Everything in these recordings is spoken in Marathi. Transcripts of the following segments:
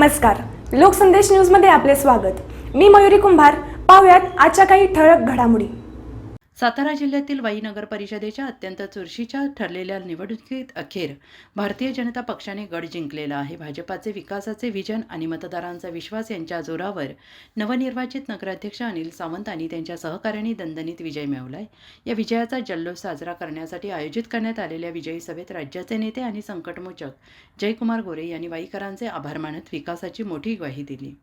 नमस्कार. लोकसंदेश न्यूजमध्ये आपले स्वागत. मी मयुरी कुंभार. पाहुयात आजच्या काही ठळक घडामोडी. सातारा जिल्ह्यातील वाई नगर परिषदेच्या अत्यंत चुरशीच्या ठरलेल्या निवडणुकीत अखेर भारतीय जनता पक्षाने गड जिंकलेला आहे. भाजपाचे विकासाचे विजन आणि मतदारांचा विश्वास यांच्या जोरावर नवनिर्वाचित नगराध्यक्ष अनिल सावंत आणि त्यांच्या सहकाऱ्यांनी दणदणीत विजय मिळवलाय. या विजयाचा जल्लोष साजरा करण्यासाठी आयोजित करण्यात आलेल्या विजयी सभेत राज्याचे नेते आणि संकटमोचक जयकुमार गोरे यांनी वाईकरांचे आभार मानत विकासाची मोठी ग्वाही दिली.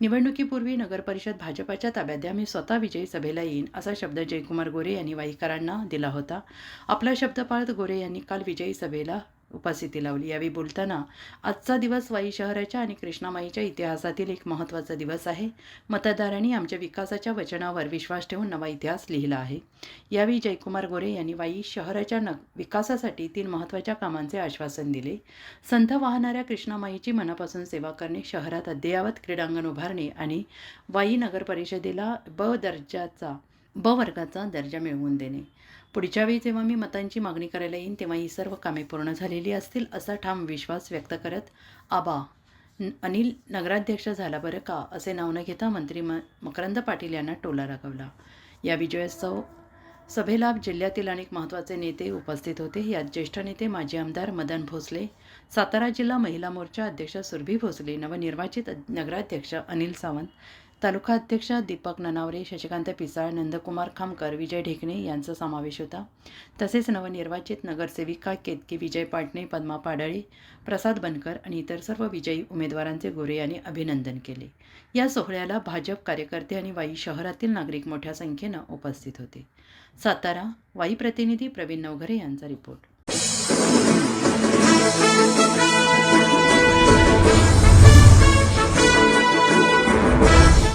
निवडणुकीपूर्वी नगरपरिषद भाजपाच्या ताब्यात द्या मी स्वतः विजयी सभेला येईन असा शब्द जयकुमार गोरे यांनी वाईकरांना दिला होता. आपला शब्द पाळत गोरे यांनी काल विजयी सभेला उपस्थिती लावली. यावेळी बोलताना आजचा दिवस वाई शहराच्या आणि कृष्णामाईच्या इतिहासातील एक महत्त्वाचा दिवस आहे. मतदारांनी आमच्या विकासाच्या वचनावर विश्वास ठेवून नवा इतिहास लिहिला आहे. यावेळी जयकुमार गोरे यांनी वाई शहराच्या न विकासासाठी तीन महत्त्वाच्या कामांचे आश्वासन दिले. संथ वाहणाऱ्या कृष्णामाईची मनापासून सेवा करणे शहरात अद्ययावत क्रीडांगण उभारणे आणि वाई नगर परिषदेला ब दर्जाचा ब वर्गाचा दर्जा मिळवून देणे. पुढच्या वेळी जेव्हा मी मतांची मागणी करायला येईन तेव्हा ही सर्व कामे पूर्ण झालेली असतील असा ठाम विश्वास व्यक्त करत आबा अनिल नगराध्यक्ष झाला बरं का असे नाव न घेता मंत्री म मकरंद पाटील यांना टोला लागवला या विजयोत्सव सभेला जिल्ह्यातील अनेक महत्त्वाचे नेते उपस्थित होते. यात ज्येष्ठ नेते माजी आमदार मदन भोसले सातारा जिल्हा महिला मोर्चा अध्यक्ष सुरभी भोसले नवनिर्वाचित नगराध्यक्ष अनिल सावंत तालुका अध्यक्ष दीपक ननावरे शशिकांत पिसाळ नंदकुमार खामकर विजय ढेकणे यांचा समावेश होता. तसेच नवनिर्वाचित नगरसेविका केतकी विजय पाटणे पद्मा पाडळे प्रसाद बनकर आणि इतर सर्व विजयी उमेदवारांचे गोरे यांनी अभिनंदन केले. या सोहळ्याला भाजप कार्यकर्ते आणि वाई शहरातील नागरिक मोठ्या संख्येनं उपस्थित होते. सातारा वाई प्रतिनिधी प्रवीण नवघरे यांचा रिपोर्ट.